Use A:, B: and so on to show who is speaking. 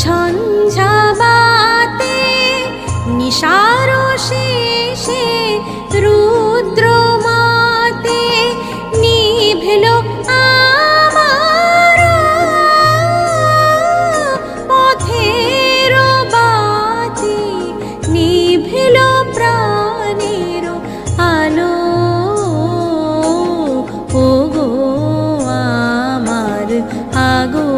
A: ঝঞ্ঝাবাতে নিশার শেষে রুদ্রমাতে নিভেল আমার পথের বাতি নিভেল প্রাণের আলো। ও গো আমার আগো